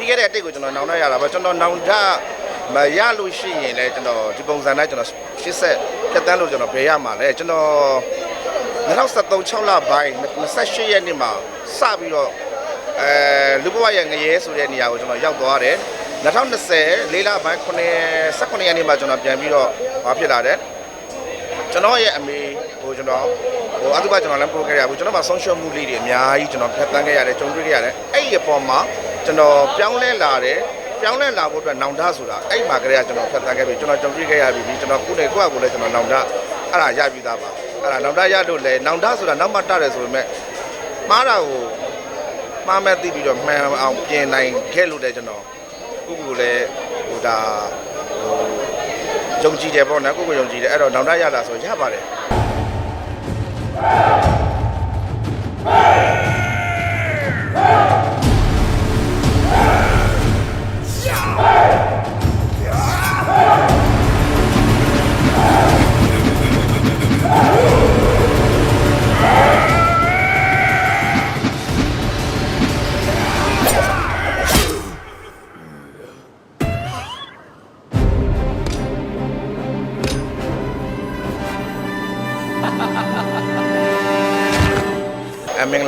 ပြီးခဲ့တဲ့အတိတ်ကိုကျွန်တော်နောင်တရတာပါကျွန်တော်နောင်တမရလို့ရှိရင်လည်းကျွန်တော်ဒီပုံစံနဲ့ကျွန်တော်ရှစ်ဆက်ဖြတ်တန်းလို့ကျွန်တော်ဘယ်ရမှာလဲကျွန်တော်2013 6လပိုင်း28ရက်နေ့မှာစပြီးတော့အဲလူဘဝရဲ့ငရဲဆိုတဲ့နေရာကိုကျွန်တော်ရောက်သွားတယ်2020လေးလပိုင်း9 18ရက်နေ့မှာကျွန်တော်ပြန်ပြီးတော့ဘာဖြစ်လာတယ်ကျွန်တော်ရဲ့အမေဟိုကျွန်တော်ဟိုအတူပါကျွန်တော်လည်းပို့ခဲ့ရဘူးကျွန်တော်မှာဆုံးရှုံးမှုလေးတွေအများကြီးကျွန်တော်ဖြတ်တန်းခဲ့ရတယ်ကြုံတွေ့ခဲ့ရတယ်အဲ့ဒီအပေါ်မှာ ကျွန်တော်ပြောင်းလဲလာတယ်ပြောင်းလဲလာဖို့အတွက်နောင်တဆိုတာအဲ့မှာကလေးကကျွန်တော်ဖြတ်တန်းခဲ့ပြီကျွန်တော်ကြုံတွေ့ခဲ့ရပြီကျွန်တော်ခုနေကိုယ့်အကိုလည်းကျွန်တော်နောင်တအဲ့ဒါရပြီသားပါအဲ့ဒါနောင်တရလို့လေနောင်တဆိုတာနောက်မှတတယ်ဆိုပေမဲ့မှားတာကိုမှားမဲ့သိပြီးတော့မှန်အောင်ပြင်နိုင်ခဲ့လို့လည်းကျွန်တော်ခုခုလည်းဟိုဒါဟိုယုံကြည်တယ်ပေါ့နော်ကိုကိုယုံကြည်တယ်အဲ့တော့နောင်တရတာဆိုရပါတယ်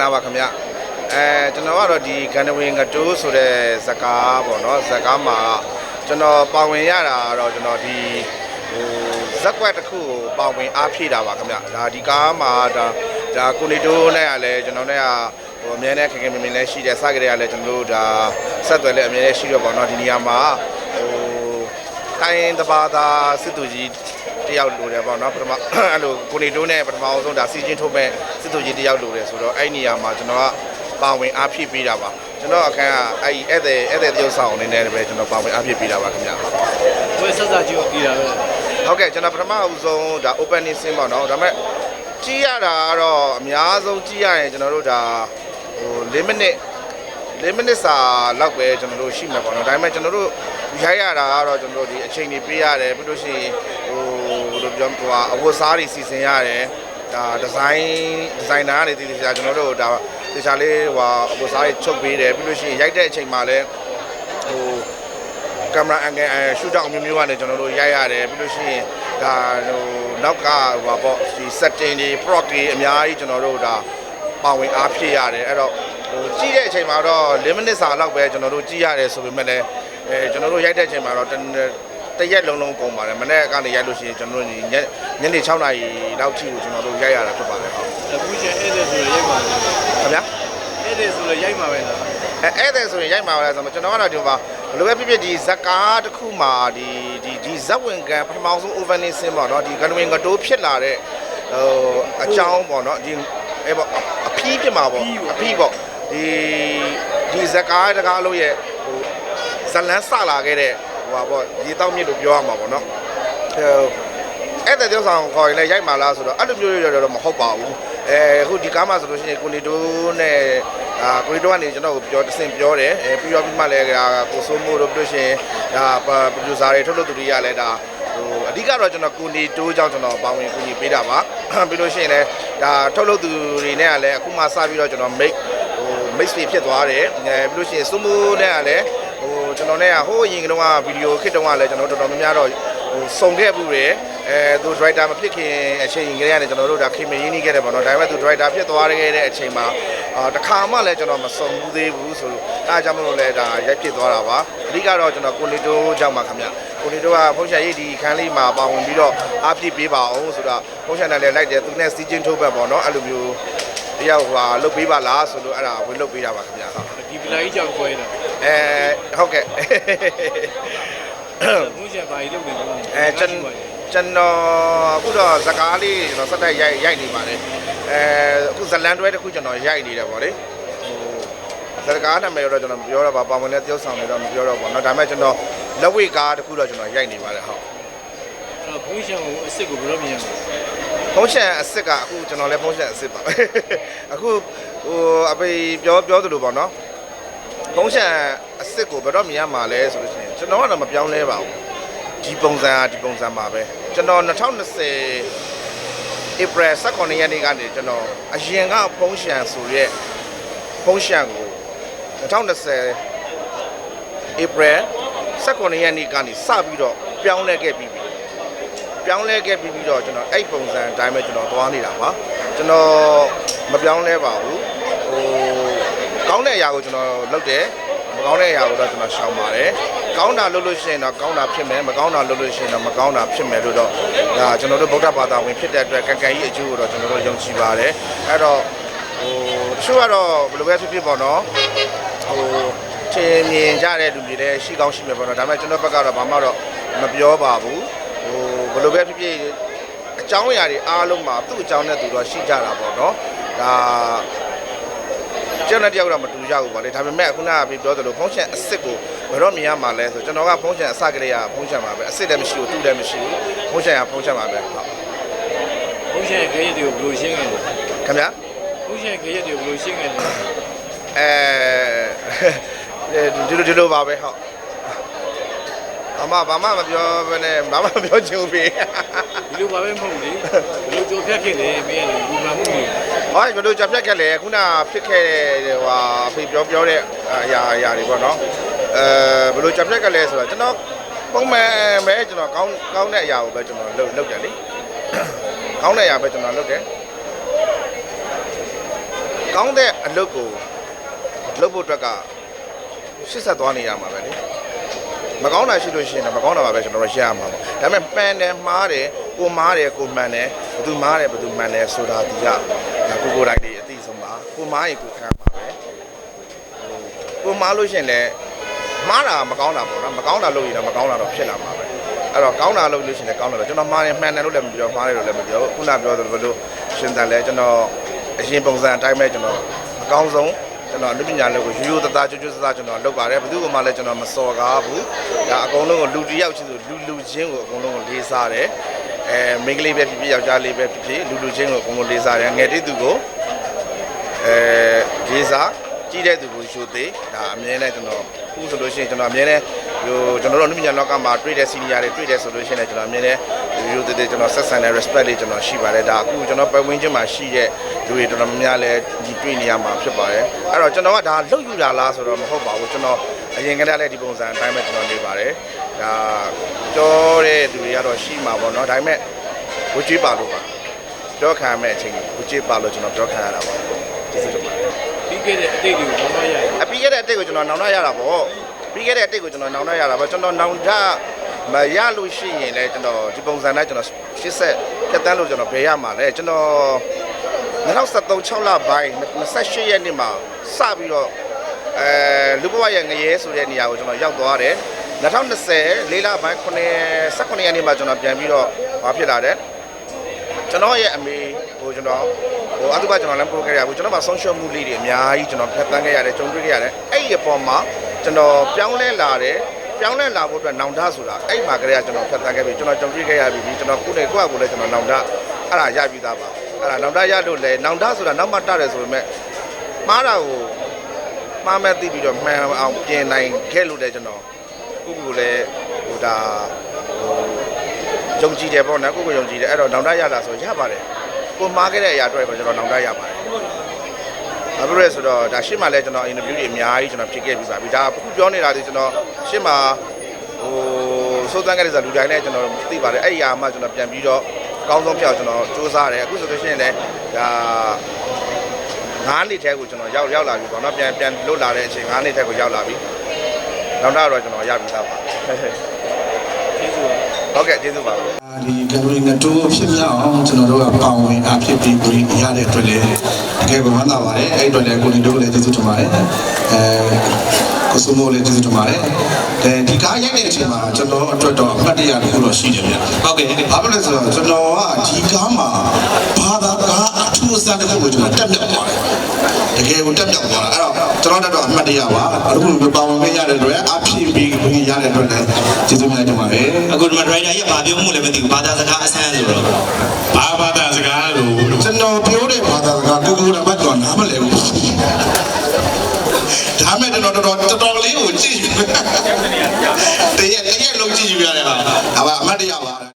လာပါခင်ဗျအဲကျွန်တော်ကတော့ဒီဂန္ဓဝင်ငတိုးဆိုတဲ့ဇာကားပေါ့နော်ဇာကားမှာကျွန်တော်ပါဝင်ရတာကတော့ကျွန်တော်ဒီဟိုဇက်ကွက်တစ်ခုကိုပါဝင်အားဖြည့်တာပါခင်ဗျဒါဒီကားမှာဒါဒါကိုနေတိုးနဲ့ကလည်းကျွန်တော်နဲ့ကဟိုအမြဲတမ်းခင်ခင်မင်မင်လည်းရှိတယ်စကြရကလည်းကျွန်တော်တို့ဒါဆက်သွယ်လည်းအမြဲတမ်းရှိတော့ပေါ့နော်ဒီနေရာမှာဟိုတိုင်းတပါသာစစ်သူကြီး တယောက်လိုတယ်ပေါ့နော်ပထမအဲ့လိုကိုနေတိုးနဲ့ပထမအောင်ဆုံးဒါစီချင်းထုတ်မဲ့စစ်သူကြီးတယောက်လိုတယ်ဆိုတော့အဲ့နေရာမှာကျွန်တော်ကပါဝင်အားဖြည့်ပေးတာပါကျွန်တော်အခန်းကအဲ့ဒီဧည့်သည်ဧည့်သည်တယောက်ဆောင်အနေနဲ့ပဲကျွန်တော်ပါဝင်အားဖြည့်ပေးတာပါခင်ဗျာဝယ်ဆက်စားကြည့်ကိုကြည့်တာပဲဟုတ်ကဲ့ကျွန်တော်ပထမအဦးဆုံးဒါ opening scene ပေါ့နော်ဒါပေမဲ့ကြည့်ရတာကတော့အများဆုံးကြည့်ရရင်ကျွန်တော်တို့ဒါဟို4မိနစ်4မိနစ်စာလောက်ပဲကျွန်တော်တို့ရှိမှာပေါ့နော်ဒါပေမဲ့ကျွန်တော်တို့ရိုက်ရတာကတော့ကျွန်တော်တို့ဒီအချိန်ကြီးပေးရတယ်ပြီးလို့ရှိရင် ဟိုဘယ်လိုပြောမလဲအဝတ်စားတွေစီစဉ်ရတယ်ဒါဒီဇိုင်းဒီဇိုင်နာကနေတည်တည်ချာကျွန်တော်တို့ဒါတခြားလေးဟိုအဝတ်စားတွေချုပ်ပေးတယ်ပြီးလို့ရှိရင်ရိုက်တဲ့အချိန်မှာလည်းဟိုကင်မရာအန်ဂယ်အဲရှူတောက်မျိုးမျိုးကနေကျွန်တော်တို့ရိုက်ရတယ်ပြီးလို့ရှိရင်ဒါဟိုနောက်ကဟိုပါပေါ့ဒီ setting တွေ prop တွေအများကြီးကျွန်တော်တို့ဒါပါဝင်အားဖြည့်ရတယ်အဲ့တော့ဟိုကြည့်တဲ့အချိန်မှာတော့10မိနစ်စာလောက်ပဲကျွန်တော်တို့ကြည့်ရတယ်ဆိုပေမဲ့လည်းအဲကျွန်တော်တို့ရိုက်တဲ့အချိန်မှာတော့ တတရက်လုံးလုံးကုန်ပါတယ်မနေ့ကနေရိုက်လို့ရှိရင်ကျွန်တော်တို့ညညနေ6နာရီလောက်ထိကိုကျွန်တော်တို့ရိုက်ရတာဖြစ်ပါတယ်ဟုတ်အခုချင်းဧည့်သည်ဆိုရရိုက်ပါမယ်ခင်ဗျာဧည့်သည်ဆိုရရိုက်ပါပဲလားအဲအဲ့ဒါဆိုရင်ရိုက်မှာပါလဲဆိုတော့ကျွန်တော်ကတော့ဒီမှာဘယ်လိုပဲဖြစ်ဖြစ်ဒီဇက်ကားတစ်ခုမှာဒီဒီဒီဇက်ဝင်ကန်ပထမဆုံး opening scene ပေါ့နော်ဒီဂန်ဝင်ကတိုးဖြစ်လာတဲ့ဟိုအကြောင်းပေါ့နော်ဒီအဲပေါ့အဖီးဖြစ်မှာပေါ့အဖီးပေါ့ဒီဒီဇက်ကားတကားလို့ရဲ့ဟိုဇလန်းစလာခဲ့တဲ့ ဟိုပါပေါ့ရေတောက်မြစ်လို့ပြောရမှာပေါ့နော်ဟိုအဲ့တဲ့တောဆောင်ခေါ်ရင်လည်းရိုက်မှာလားဆိုတော့အဲ့လိုမျိုးရတော့မဟုတ်ပါဘူးအဲအခုဒီကားမှာဆိုလို့ရှိရင်ကိုလီတိုနဲ့အာကိုလီတိုကနေကျွန်တော်ကိုပြောတစင်ပြောတယ်အဲပြီးတော့ပြီးမှလည်းဒါကိုစိုးမိုးတို့ပြောရှင်ဒါပရိုဒူဆာတွေထုတ်လို့သူတွေကလည်းဒါဟိုအဓိကတော့ကျွန်တော်ကိုလီတိုကြောင့်ကျွန်တော်ပါဝင်ကူညီပေးတာပါပြီးလို့ရှိရင်လည်းဒါထုတ်လို့သူတွေနဲ့ကလည်းအခုမှစပြီးတော့ကျွန်တော် make ဟို mix တွေဖြစ်သွားတယ်အဲပြီးလို့ရှိရင်စိုးမိုးနဲ့ကလည်း ဟိုကျွန်တော်နဲ့ကဟိုးအရင်ကတော့ဗီဒီယိုခစ်တုန်းကလည်းကျွန်တော်တော်တော်များများတော့ဟိုစုံခဲ့မှုတွေအဲသူ driver မဖြစ်ခင်အချိန်ကြီးကနေကျွန်တော်တို့ဒါခင်မရင်းနှီးခဲ့တယ်ပေါ့နော်ဒါပေမဲ့သူ driver ဖြစ်သွားခဲ့တဲ့အချိန်မှာအာတခါမှလည်းကျွန်တော်မစုံဘူးသေးဘူးဆိုတော့အဲအကြောင်းမလို့လဲဒါရိုက်ဖြစ်သွားတာပါအဓိကတော့ကျွန်တော်ကိုလီတိုကြောင့်ပါခင်ဗျကိုလီတိုကဖုန်းရှာရေးဒီခန်းလေးမှာပါဝင်ပြီးတော့အားပြည့်ပေးပါအောင်ဆိုတော့ဖုန်းရှာနဲ့လည်းလိုက်တယ်သူနဲ့စီချင်းထုတ်ဘက်ပေါ့နော်အဲ့လိုမျိုးတယောက်ဟိုဟာလုတ်ပေးပါလားဆိုလို့အဲ့ဒါဝင်လုတ်ပေးတာပါခင်ဗျဟုတ်ဒီပလာကြီးကြောင့်ခွဲတာ အဲဟုတ်ကဲ့ဘုရားဘာကြီးလုပ်နေလဲအဲကျွန်ကျွန်တော်အခုတော့ဇကားလေးကျွန်တော်စက်တိုက်ရိုက်ရိုက်နေပါတယ်အဲအခုဇလန်တွဲတစ်ခုကျွန်တော်ရိုက်နေတယ်ဗောလေဇကားနာမည်တော့ကျွန်တော်ပြောတော့ပါပါဝင်တဲ့တယောက်ဆောင်တွေတော့မပြောတော့ဗောနော်ဒါပေမဲ့ကျွန်တော်လက်ဝေကားတစ်ခုတော့ကျွန်တော်ရိုက်နေပါတယ်ဟုတ်အဲ့ဘုရားကိုအစ်စ်ကိုဘယ်လိုမြင်လဲဖုန်းရှင်အစ်စ်ကအခုကျွန်တော်လည်းဖုန်းရှင်အစ်စ်ပါအခုဟိုအပေပြောပြောသလိုပေါ့နော် ဖုန်းရှန်အစ်စ်ကိုဘယ်တော့မြင်ရမှာလဲဆိုလို့ရှိရင်ကျွန်တော်ကတော့မပြောင်းလဲပါဘူးဒီပုံစံကဒီပုံစံပါပဲကျွန်တော်2020 April 19ရက်နေ့ကနေကျွန်တော်အရင်ကဖုန်းရှန်ဆိုရက်ဖုန်းရှန်ကို2020 April 19ရက်နေ့ကနေစပြီးတော့ပြောင်းလဲခဲ့ပြီးပြီပြောင်းလဲခဲ့ပြီးပြီးတော့ကျွန်တော်အဲ့ပုံစံအတိုင်းပဲကျွန်တော်သွားနေတာပါကျွန်တော်မပြောင်းလဲပါဘူးဟို ကောင်းတဲ့အရာကိုကျွန်တော်လုပ်တယ်မကောင်းတဲ့အရာကိုတော့ကျွန်တော်ရှောင်ပါတယ်ကောင်းတာလုပ်လို့ရှိရင်တော့ကောင်းတာဖြစ်မယ်မကောင်းတာလုပ်လို့ရှိရင်တော့မကောင်းတာဖြစ်မယ်လို့တော့ဒါကျွန်တော်တို့ဗုဒ္ဓဘာသာဝင်ဖြစ်တဲ့အတွက်ကံကံကြီးအကျိုးကိုတော့ကျွန်တော်တို့ယုံကြည်ပါတယ်အဲ့တော့ဟိုတချို့ကတော့ဘယ်လိုပဲဖြစ်ဖြစ်ပေါ့နော်ဟိုချင်းမြင်ကြတဲ့လူတွေလည်းရှိကောင်းရှိမယ်ပေါ့နော်ဒါပေမဲ့ကျွန်တော်ဘက်ကတော့ဘာမှတော့မပြောပါဘူးဟိုဘယ်လိုပဲဖြစ်ဖြစ်အကြောင်းအရာတွေအားလုံးမှာသူ့အကြောင်းနဲ့သူတော့ရှိကြတာပေါ့နော်ဒါ ကျွန်တော်တယောက်တော့မတူကြဘူးပါလေဒါပေမဲ့ခုနကပြောသလိုဖုန်းရှင်အစ်စ်ကိုဘယ်တော့မြင်ရမှာလဲဆိုကျွန်တော်ကဖုန်းရှင်အစကလေးကဖုန်းရှင်ပါပဲအစ်စ်လည်းမရှိဘူးတူလည်းမရှိဘူးဖုန်းရှင်ကဖုန်းရှင်ပါပဲဟုတ်ဘုန်းရှင်ရဲ့ခရက်တွေကိုဘယ်လိုရှင်းခဲ့လဲခင်ဗျာဘုန်းရှင်ရဲ့ခရက်တွေကိုဘယ်လိုရှင်းခဲ့လဲအဲဒီလိုဒီလိုပါပဲဟုတ်အမဘာမှမပြောဘဲနဲ့ဘာမှမပြောချင်ဘူးဖေဒီလိုပါပဲမဟုတ်လေဘယ်လိုကြိုဖြတ်ခဲ့လဲမင်းကလူမှ န်မှုတွေဟောဘယ်လိုကြပြက်ခဲ့လဲခုနဖြစ်ခဲ့တဲ့ဟိုအဖေပြောပြောတဲ့အရာအရာတွေပေါ့နော်အဲဘယ်လိုကြပြက်ခဲ့လဲဆိုတော့ကျွန်တော်ပုံမှန်ပဲကျွန်တော်ကောင်းကောင်းတဲ့အရာကိုပဲကျွန်တော်လုပ်လုပ်တယ်လေကောင်းတဲ့အရာပဲကျွန်တော်လုပ်တယ်ကောင်းတဲ့အလုပ်ကိုလုပ်ဖို့အတွက်ကရှစ်ဆက်သွားနေရမှာပဲလေမကောင်းတာရှိလို့ရှိရင်တော့မကောင်းတာပါပဲကျွန်တော်တို့ရှင်းရမှာပေါ့ဒါပေမဲ့ပန်တယ်မှားတယ်ကိုမားတယ်ကိုမှန်တယ်ဘယ်သူမားတယ်ဘယ်သူမှန်တယ်ဆိုတာဒီကဒါ ကိုကိုယ်တိုင်ဒီအသိဆုံးပါကိုမားရင်ကိုခံပါပဲဟိုကိုမားလို့ရှိရင်လည်းမှားတာမကောင်းတာပေါ့နော်မကောင်းတာလုပ်ရင်တော့မကောင်းတာတော့ဖြစ်လာမှာပဲအဲ့တော့ကောင်းတာလုပ်လို့ရှိရင်လည်းကောင်းတာတော့ကျွန်တော်မှားတယ်မှန်တယ်လို့လည်းမပြောမှားတယ်လို့လည်းမပြောခုနပြောသလိုဘယ်လိုရှင်းတယ်လဲကျွန်တော်အရင်ပုံစံအတိုင်းပဲကျွန်တော်အကောင်းဆုံးကျွန်တော်အနုပညာလုပ်ကိုရိုးရိုးသားသားကျွတ်ကျွတ်သားသားကျွန်တော်လုပ်ပါတယ်ဘယ်သူမှလည်းကျွန်တော်မစော်ကားဘူးဒါအကုန်လုံးကိုလူတစ်ယောက်ချင်းဆိုလူလူချင်းကိုအကုန်လုံးကိုလေးစားတယ် အဲမိန်းကလေးပဲဖြစ်ဖြစ်ယောက်ျားလေးပဲဖြစ်ဖြစ်လူလူချင်းကိုအကုန်လုံးလေးစားတယ်ငယ်တဲ့သူကိုအဲလေးစားကြီးတဲ့သူကိုရှိုသေးဒါအမြဲတမ်းကျွန်တော်ခုဆိုလို့ရှိရင်ကျွန်တော်အမြဲတမ်းဟိုကျွန်တော်တို့အနုပညာလောကမှာတွေ့တဲ့ senior တွေတွေ့တဲ့ဆိုလို့ရှိရင်လည်းကျွန်တော်အမြဲတမ်းရိုးရိုးသေးသေးကျွန်တော်ဆက်ဆံတဲ့ respect လေးကျွန်တော်ရှိပါတယ်ဒါအခုကျွန်တော်ပတ်ဝန်းကျင်မှာရှိတဲ့လူတွေတော်တော်များများလည်းဒီတွေ့နေရမှာဖြစ်ပါတယ်အဲ့တော့ကျွန်တော်ကဒါလှုပ်ယူတာလားဆိုတော့မဟုတ်ပါဘူးကျွန်တော် အရင်ကတည်းကလည်းဒီပုံစံအတိုင်းပဲကျွန်တော်နေပါတယ်ဒါကြောတဲ့လူတွေကတော့ရှိမှာပေါ့နော်ဒါပေမဲ့ဝကြွေးပါလို့ပါပြောခံရမယ့်အချိန်ကိုဝကြွေးပါလို့ကျွန်တော်ပြောခံရတာပါကျေးဇူးတင်ပါတယ်ပြီးခဲ့တဲ့အတိတ်တွေကိုဘာမှရရအပြီးခဲ့တဲ့အတိတ်ကိုကျွန်တော်နောင်တရတာပေါ့ပြီးခဲ့တဲ့အတိတ်ကိုကျွန်တော်နောင်တရတာပေါ့ကျွန်တော်နောင်တမရလို့ရှိရင်လည်းကျွန်တော်ဒီပုံစံနဲ့ကျွန်တော်ရှစ်ဆက်ဖြတ်တန်းလို့ကျွန်တော်ဘယ်ရမှာလဲကျွန်တော်2013 6လပိုင်း28ရက်နေ့မှာစပြီးတော့ အဲလူဘဝရဲ့ငရဲဆိုတဲ့နေရာကိုကျွန်တော်ရောက်သွားတယ်2020လေးလပိုင်း9 18ရက်နေ့မှာကျွန်တော်ပြန်ပြီးတော့ဘာဖြစ်လာတယ်ကျွန်တော်ရဲ့အမေဟိုကျွန်တော်ဟိုအတုပကျွန်တော်လည်းပို့ခဲ့ရဘူးကျွန်တော်မှာဆုံးရှုံးမှုလေးတွေအများကြီးကျွန်တော်ဖက်တန်းခဲ့ရတယ်ကြုံတွေ့ခဲ့ရတယ်အဲ့ဒီအပေါ်မှာကျွန်တော်ပြောင်းလဲလာတယ်ပြောင်းလဲလာဖို့အတွက်နောင်တဆိုတာအဲ့ဒီမှာကလေးကကျွန်တော်ဖက်တန်းခဲ့ပြီကျွန်တော်ကြုံတွေ့ခဲ့ရပြီကျွန်တော်ခုနေကိုယ့်အကူလည်းကျွန်တော်နောင်တအဲ့ဒါရပြီးသားပါအဲ့ဒါနောင်တရလို့လဲနောင်တဆိုတာနောက်မှတတယ်ဆိုပေမဲ့မှားတာကို မှားမဲ့သိပြီးတော့မှန်အောင်ပြင်နိုင်ခဲ့လို့လည်းကျွန်တော်ကိုယ့်ကိုယ်လည်းဟိုဒါဟိုယုံကြည်တယ်ပေါ့နော်ကိုကိုယုံကြည်တယ်အဲ့တော့နောင်တရလာဆိုရပါတယ်ကိုမှားခဲ့တဲ့အရာအတွက်ကိုကျွန်တော်နောင်တရပါတယ်ဘာဖြစ်လဲဆိုတော့ဒါရှေ့မှာလဲကျွန်တော်အင်တာဗျူးတွေအများကြီးကျွန်တော်ဖြစ်ခဲ့ပြီးပါပြီဒါအခုပြောနေတာဒီကျွန်တော်ရှေ့မှာဟိုစိုးတန်းခဲ့တဲ့ဆိုလူတိုင်းနဲ့ကျွန်တော်သိပါတယ်အဲ့ဒီအရာမှကျွန်တော်ပြန်ပြီးတော့အကောင်းဆုံးဖြစ်အောင်ကျွန်တော်စူးစမ်းတယ်အခုဆိုလို့ရှိရင်လည်းဒါ ငါးနှစ်ထဲကိုကျွန်တော်ရောက်ရောက်လာပြီပေါ့နော်ပြန်ပြန်လွတ်လာတဲ့အချိန်ငါးနှစ်ထဲကိုရောက်လာပြီနောက်တော့ကျွန်တော်ရပြီသားပါကျေးဇူးပါဟုတ်ကဲ့ကျေးဇူးပါဒီကံဝင်ငတိုးဖြစ်မြောက်အောင်ကျွန်တော်တို့ကပါဝင်အဖြစ်ပြီးပြီးရတဲ့အတွက်လည်းတကယ်ကိုဝမ်းသာပါတယ်အဲ့အတွက်လည်းကိုလီတို့လည်းကျေးဇူးတင်ပါတယ်အဲကိုစုမိုးလည်းကျေးဇူးတင်ပါတယ်အဲဒီကားရိုက်တဲ့အချိန်မှာကျွန်တော်အတွက်တော့အမှတ်တရတစ်ခုတော့ရှိတယ်ဗျဟုတ်ကဲ့ဘာဖြစ်လဲဆိုတော့ကျွန်တော်ကဒီကားမှာဘာသာကား မှုစတဲ့ကိုကျွန်တော်တက်မြောက်သွားတယ်တကယ်ကိုတက်မြောက်သွားတာအဲ့တော့ကျွန်တော်တက်တော့အမှတ်တရပါအခုပါဝင်ခဲ့ရတဲ့အတွက်အဖြစ်ပြီးဝင်ရတဲ့အတွက်လည်းကျေးဇူးများတင်ပါတယ်အခုဒီမှာ driver ရဲ့ဘာပြောမှုလည်းမသိဘူးဘာသာစကားအဆန်းဆိုတော့ဘာဘာသာစကားလို့ကျွန်တော်ပြောတဲ့ဘာသာစကားကိုကိုယ်တော်မှတော့နားမလည်ဘူးဒါမဲ့ကျွန်တော်တော်တော်တော်လေးကိုကြည့်တရက်တရက်လုံးကြည့်ယူရတယ်ဟာအမှတ်တရပါ